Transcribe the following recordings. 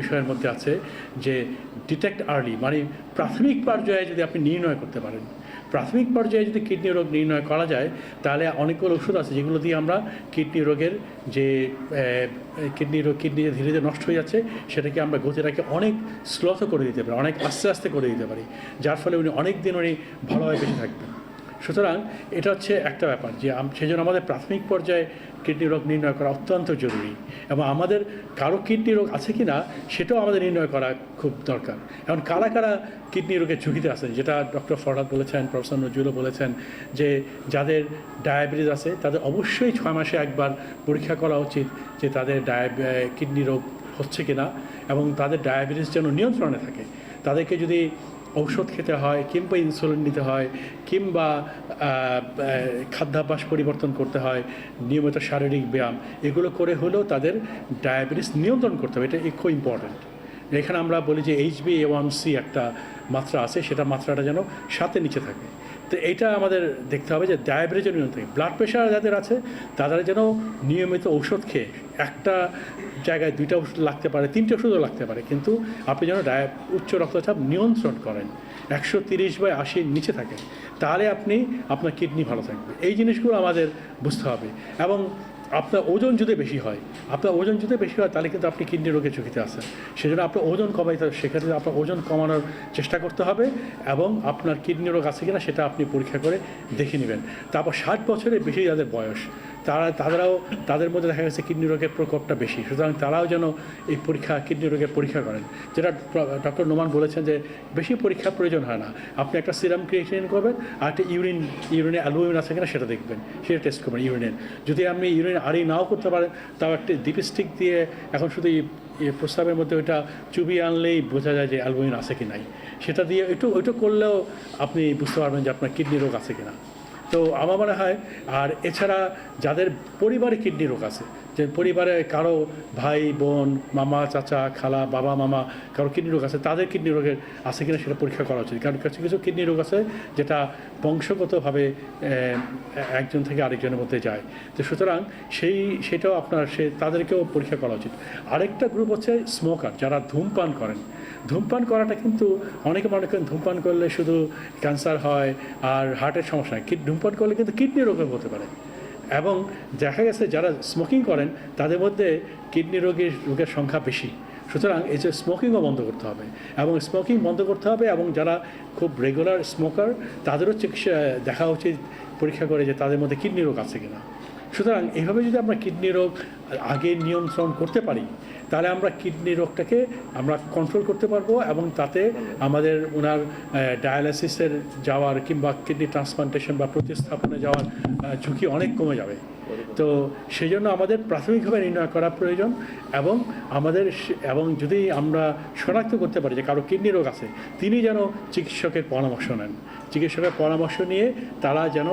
বিষয়ের মধ্যে আছে যে ডিটেক্ট আর্লি মানে প্রাথমিক পর্যায়ে যদি আপনি নির্ণয় করতে পারেন, প্রাথমিক পর্যায়ে যদি কিডনি রোগ নির্ণয় করা যায়, তাহলে অনেকগুলো ওষুধ আছে যেগুলো দিয়ে আমরা কিডনি রোগের যে কিডনি রোগ কিডনি ধীরে ধীরে নষ্ট হয়ে যাচ্ছে, সেটাকে আমরা গতিটাকে অনেক স্লত করে দিতে পারি, অনেক আস্তে আস্তে করে দিতে পারি, যার ফলে উনি অনেক দিন উনি ভালোভাবে বেঁচে থাকবেন। সুতরাং এটা হচ্ছে একটা ব্যাপার যে সেই জন্য আমাদের প্রাথমিক পর্যায়ে কিডনি রোগ নির্ণয় করা অত্যন্ত জরুরি এবং আমাদের কারও কিডনি রোগ আছে কি না সেটাও আমাদের নির্ণয় করা খুব দরকার। এখন কারা কারা কিডনি রোগের ঝুঁকিতে আছেন? যেটা ডক্টর ফরহাদ বলেছেন, প্রফেসর নজরুলও বলেছেন যে যাদের ডায়াবেটিস আছে তাদের অবশ্যই ছয় মাসে একবার পরীক্ষা করা উচিত যে তাদের ডায়াব কিডনি রোগ হচ্ছে কি না এবং তাদের ডায়াবেটিস যেন নিয়ন্ত্রণে থাকে। তাদেরকে যদি ঔষধ খেতে হয়, কিংবা ইনসুলিন নিতে হয়, কিংবা খাদ্যাভ্যাস পরিবর্তন করতে হয়, নিয়মিত শারীরিক ব্যায়াম, এগুলো করে হলেও তাদের ডায়াবেটিস নিয়ন্ত্রণ করতে হবে। এটা খুব ইম্পর্ট্যান্ট এখানে আমরা বলি যে এইচবি ওয়ান সি একটা মাত্রা আছে, সেটা মাত্রাটা যেন সাথে নিচে থাকে। তো এটা আমাদের দেখতে হবে যে ডায়াবেটিস যেন নিয়ন্ত্রণ ব্লাড প্রেশার যাদের আছে তাদের যেন নিয়মিত ঔষধ খেয়ে একটা জায়গায় দুইটা ওষুধ লাগতে পারে, তিনটে ওষুধও লাগতে পারে, কিন্তু আপনি যেন ডায়া, উচ্চ রক্তচাপ নিয়ন্ত্রণ করেন, একশো তিরিশ বা আশির নিচে থাকেন, তাহলে আপনি আপনার কিডনি ভালো থাকবে। এই জিনিসগুলো আমাদের বুঝতে হবে এবং আপনার ওজন যদি বেশি হয়, আপনার ওজন যদি বেশি হয়, তাহলে কিন্তু আপনি কিডনি রোগের ঝুঁকিতে আছেন। সেজন্য আপনার ওজন কমাইতে হবে সেক্ষেত্রে আপনার ওজন কমানোর চেষ্টা করতে হবে এবং আপনার কিডনি রোগ আছে কিনা সেটা আপনি পরীক্ষা করে দেখে নেবেন। তারপর ষাট বছরের বেশি যাদের বয়স, তারা তারাও তাদের মধ্যে দেখা গেছে কিডনি রোগের প্রকোপটা বেশি। সুতরাং তারাও যেন এই পরীক্ষা, কিডনি রোগের পরীক্ষা করেন। যেটা ডক্টর নোমান বলেছেন যে বেশি পরীক্ষা প্রয়োজন হয় না। আপনি একটা সিরাম ক্রিয়েটিন করবেন আর একটা ইউরিন, ইউরিনে অ্যালুমিন আছে কিনা সেটা দেখবেন। সেটা টেস্ট করবেন, ইউরিনের। যদি আপনি ইউরিন আরই নাও করতে পারে, তাও একটি দীপস্টিক দিয়ে এখন শুধু এই প্রস্তাবের মধ্যে ওইটা চুবি আনলেই বোঝা যায় যে অ্যালবুমিন আছে কি নাই। সেটা দিয়ে একটু ওইটু করলেও আপনি বুঝতে পারবেন যে আপনার কিডনি রোগ আছে কি না তো আমার মনে হয়, আর এছাড়া যাদের পরিবারে কিডনি রোগ আছে যে পরিবারে কারও ভাই, বোন, মামা, চাচা, খালা, বাবা, মামা, কারও কিডনি রোগ আছে, তাদের কিডনি রোগের আছে কিনা সেটা পরীক্ষা করা উচিত। কারণ কিছু কিছু কিডনি রোগ আছে যেটা বংশগতভাবে একজন থেকে আরেকজনের মধ্যে যায়। তো সুতরাং সেই, সেটাও আপনার, সে, তাদেরকেও পরীক্ষা করা উচিত। আরেকটা গ্রুপ হচ্ছে স্মোকার যারা ধূমপান করেন। ধূমপান করাটা কিন্তু অনেকে মনে করেন ধূমপান করলে শুধু ক্যান্সার হয় আর হার্টের সমস্যা হয় ধূমপান করলে কিন্তু কিডনি রোগও হতে পারে। এবং দেখা গেছে যারা স্মোকিং করেন, তাদের মধ্যে কিডনি রোগের রোগের সংখ্যা বেশি। সুতরাং এই যে স্মোকিংও বন্ধ করতে হবে এবং স্মোকিং বন্ধ করতে হবে এবং যারা খুব রেগুলার স্মোকার তাদেরও চিকিৎসা, দেখা উচিত পরীক্ষা করে যে তাদের মধ্যে কিডনি রোগ আছে কিনা। সুতরাং এভাবে যদি আমরা কিডনি রোগ আগে নিয়ন্ত্রণ করতে পারি, তাহলে আমরা কিডনি রোগটাকে আমরা কন্ট্রোল করতে পারব এবং তাতে আমাদের ওনার ডায়ালাইসিসের যাওয়ার কিংবা কিডনি ট্রান্সপ্লান্টেশন বা প্রতিস্থাপনে যাওয়ার ঝুঁকি অনেক কমে যাবে। তো সেই জন্য আমাদের প্রাথমিকভাবে নির্ণয় করা প্রয়োজন এবং আমাদের এবং যদি আমরা শনাক্ত করতে পারি যে কারও কিডনি রোগ আছে, তিনি যেন চিকিৎসকের পরামর্শ নেন। চিকিৎসকের পরামর্শ নিয়ে তারা যেন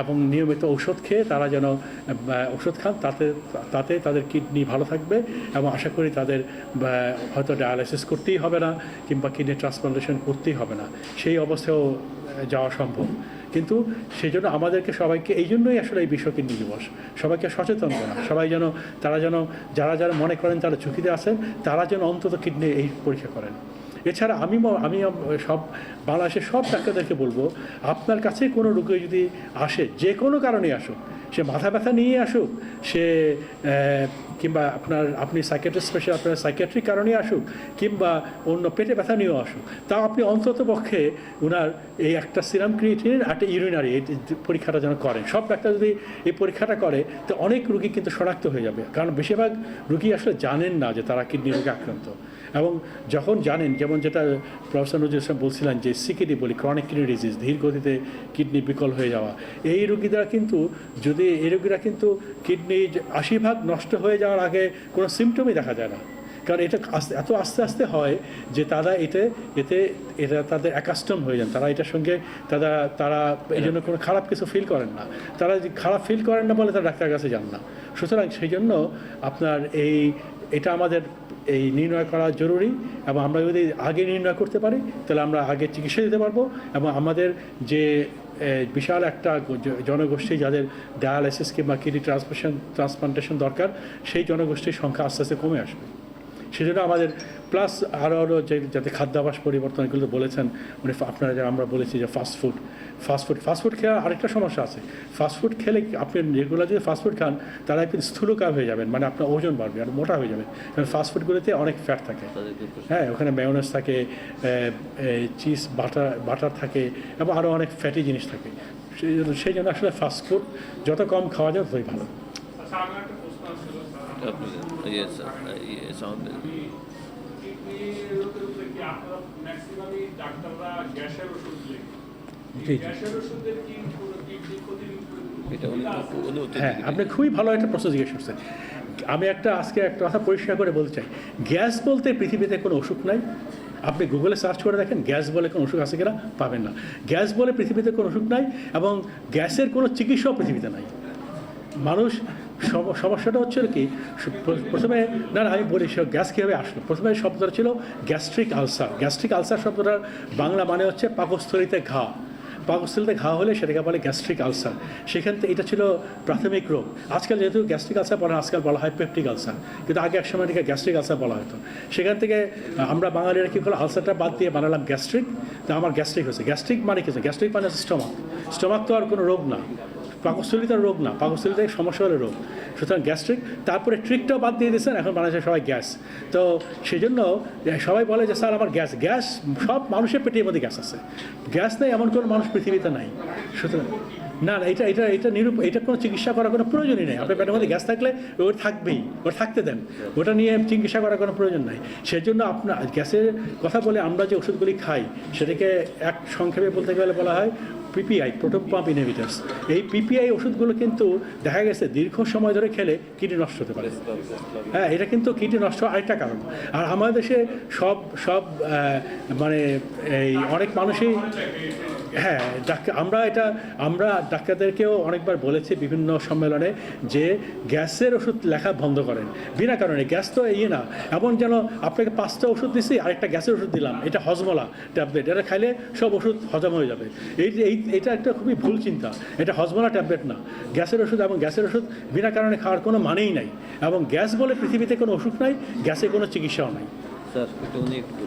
এবং নিয়মিত ঔষধ খেয়ে তারা যেন ওষুধ খান, তাতে তাতে তাদের কিডনি ভালো থাকবে এবং আশা করি তাদের হয়তো ডায়ালাইসিস করতেই হবে না কিংবা কিডনি ট্রান্সপ্লান্টেশন করতেই হবে না। সেই অবস্থায়ও যাওয়া সম্ভব। কিন্তু সেই জন্য আমাদেরকে সবাইকে, এই জন্যই আসলে এই বিশ্ব কিডনি দিবস। সবাইকে সচেতন করা। সবাই যেন, তারা যেন, যারা যারা মনে করেন তারা ঝুঁকিতে আছেন, তারা যেন অন্তত কিডনি এই পরীক্ষা করেন। এছাড়া আমি আমি সব বাংলাদেশের সব ডাক্তারদেরকে বলব, আপনার কাছে কোনো রোগী যদি আসে, যে কোনো কারণে আসুক, সে মাথা ব্যথা নিয়ে আসুক, সে কিংবা আপনার, আপনি সাইকেট্রি স্পেশাল আপনার সাইকেট্রিক কারণে আসুক, কিংবা অন্য পেটে ব্যথা নিয়েও আসুক, তাও আপনি অন্তত পক্ষে ওনার এই একটা সিরাম ক্রিয়েটিন আর একটা ইউরিনারি এই পরীক্ষাটা যেন করেন। সব ডাক্তার যদি এই পরীক্ষাটা করে, তো অনেক রুগী কিন্তু শনাক্ত হয়ে যাবে। কারণ বেশিরভাগ রুগী আসলে জানেন না যে তারা কিডনি রোগে আক্রান্ত। এবং যখন জানেন যেমন যেটা প্রফেসর নজরুল ইসলাম বলছিলেন যে সিকিডি বলি ক্রনিক কিডনি ডিজিজ ধীর গতিতে কিডনি বিকল হয়ে যাওয়া, এই রুগীরা কিন্তু, যদি এই রুগীরা কিন্তু কিডনি আশি ভাগ নষ্ট হয়ে যাওয়ার আগে কোনো সিমটমই দেখা যায় না। কারণ এটা এত আস্তে আস্তে হয় যে তারা এতে এতে এটা তাদের অ্যাকাস্টম হয়ে যান। তারা এটার সঙ্গে তারা তারা এই জন্য কোনো খারাপ কিছু ফিল করেন না। তারা খারাপ ফিল করেন না বলে তারা ডাক্তারের কাছে যান না। সুতরাং সেই জন্য আপনার এই, এটা আমাদের এই নির্ণয় করা জরুরি এবং আমরা যদি আগে নির্ণয় করতে পারি, তাহলে আমরা আগে চিকিৎসা দিতে পারব এবং আমাদের যে বিশাল একটা জনগোষ্ঠী যাদের ডায়ালাইসিস কিংবা কিডনি ট্রান্সপ্লান্টেশন দরকার, সেই জনগোষ্ঠীর সংখ্যা আস্তে আস্তে কমে আসবে। সেজন্য আমাদের প্লাস আরও আরও যে যাতে খাদ্যাভাস পরিবর্তন এগুলো বলেছেন মানে আপনারা যে আমরা বলেছি যে fast food fast food fast food খেয়ে আরেকটা সমস্যা আছে। ফাস্ট ফুড খেলে আপনি রেগুলার যদি ফাস্ট ফুড খান তারা একদিন স্থূলকায় হয়ে যাবেন মানে আপনার ওজন বাড়বে আর মোটা হয়ে যাবে। কারণ ফাস্ট ফুডগুলোতে অনেক ফ্যাট থাকে। হ্যাঁ ওখানে মেয়নেস থাকে চিজ বাটার বাটার থাকে, এবং আরও অনেক ফ্যাটি জিনিস থাকে। সেই জন্য সেই জন্য আসলে ফাস্ট ফুড যত কম খাওয়া যায়, ততই ভালো। হ্যাঁ আপনি খুবই ভালো একটা প্রশ্ন জিজ্ঞেস করছেন। আমি একটা আজকে একটা কথা পরিষ্কার করে বলতে চাই। গ্যাস বলতে পৃথিবীতে কোনো অসুখ নাই। আপনি গুগলে সার্চ করে দেখেন গ্যাস বলে কোনো অসুখ আছে কিনা পাবেন না। গ্যাস বলে পৃথিবীতে কোনো অসুখ নাই এবং গ্যাসের কোনো চিকিৎসাও পৃথিবীতে নাই। মানুষ সমস্যাটা হচ্ছে কি প্রথমে, না না, আমি বলি গ্যাস কীভাবে আসলো? প্রথমে শব্দটা ছিল গ্যাস্ট্রিক আলসার। গ্যাস্ট্রিক আলসার শব্দটার বাংলা মানে হচ্ছে পাকস্থলিতে ঘা। পাকস্থলিতে ঘা হলে সেটাকে বলে গ্যাস্ট্রিক আলসার। সেখান থেকে এটা ছিল প্রাথমিক রোগ। আজকাল যেহেতু গ্যাস্ট্রিক আলসার বলা আজকাল বলা হয় পেপটিক আলসার। কিন্তু আগে এক সময় এটাকে গ্যাস্ট্রিক আলসার বলা হতো। সেখান থেকে আমরা বাঙালিরা কী করল আলসারটা বাদ দিয়ে বানালাম গ্যাস্ট্রিক। তো আমার গ্যাস্ট্রিক হয়েছে। গ্যাস্ট্রিক মানে কি গ্যাস্ট্রিক মানে হচ্ছে স্টমাক। স্টমাক তো আর কোনো রোগ না। পাকস্থলিতার রোগ না, পাকস্থলিতা সমস্যা হলে রোগ। সুতরাং গ্যাস্ট্রিক, তারপরে ট্রিকটাও বাদ দিয়ে দিয়েছেন, এখন বানাচ্ছে সবাই গ্যাস। তো সেই জন্য সবাই বলে যে, স্যার, আমার গ্যাস গ্যাস, সব মানুষের পেটের মধ্যে গ্যাস আছে। গ্যাস নেই, এমন কোনো মানুষ পৃথিবীতে নাই। সুতরাং না না, এটা এটা এটা নিরূপ, এটা কোনো চিকিৎসা করার কোনো প্রয়োজনই নেই। আপনার পেটের মধ্যে গ্যাস থাকলে ওর থাকবেই, ওর থাকতে দেন। ওটা নিয়ে চিকিৎসা করার কোনো প্রয়োজন নাই। সেজন্য আপনার, গ্যাসের কথা বলে আমরা যে ওষুধগুলি খাই, সেটাকে এক সংক্ষেপে বলতে গেলে বলা হয় পিপিআই, প্রোটন পাম্প ইনহিবিটার্স। এই পিপিআই ওষুধগুলো কিন্তু দেখা গেছে দীর্ঘ সময় ধরে খেলে কিডনি নষ্ট হতে পারে। হ্যাঁ এটা কিন্তু কিডনি নষ্ট হওয়ার আরেকটা কারণ। আর আমাদের দেশে সব সব মানে এই অনেক মানুষই হ্যাঁ আমরা এটা, আমরা ডাক্তারদেরকেও অনেকবার বলেছি বিভিন্ন সম্মেলনে যে গ্যাসের ওষুধ লেখা বন্ধ করেন। বিনা কারণে, গ্যাস তো ইয়ে না। এমন যেন আপনাকে পাঁচটা ওষুধ দিছি, আরেকটা গ্যাসের ওষুধ দিলাম। এটা হজমলা ট্যাবলেট। এটা খাইলে সব ওষুধ হজম হয়ে যাবে। এই এটা একটা খুবই ভুল চিন্তা। এটা হজমলা ট্যাবলেট না। গ্যাসের ওষুধ এবং গ্যাসের ওষুধ বিনা কারণে খাওয়ার কোনো মানেই নাই। এবং গ্যাস বলে পৃথিবীতে কোনো ওষুধ নাই, গ্যাসে কোনো চিকিৎসাও নাই। স্যার, একটু উনি একটু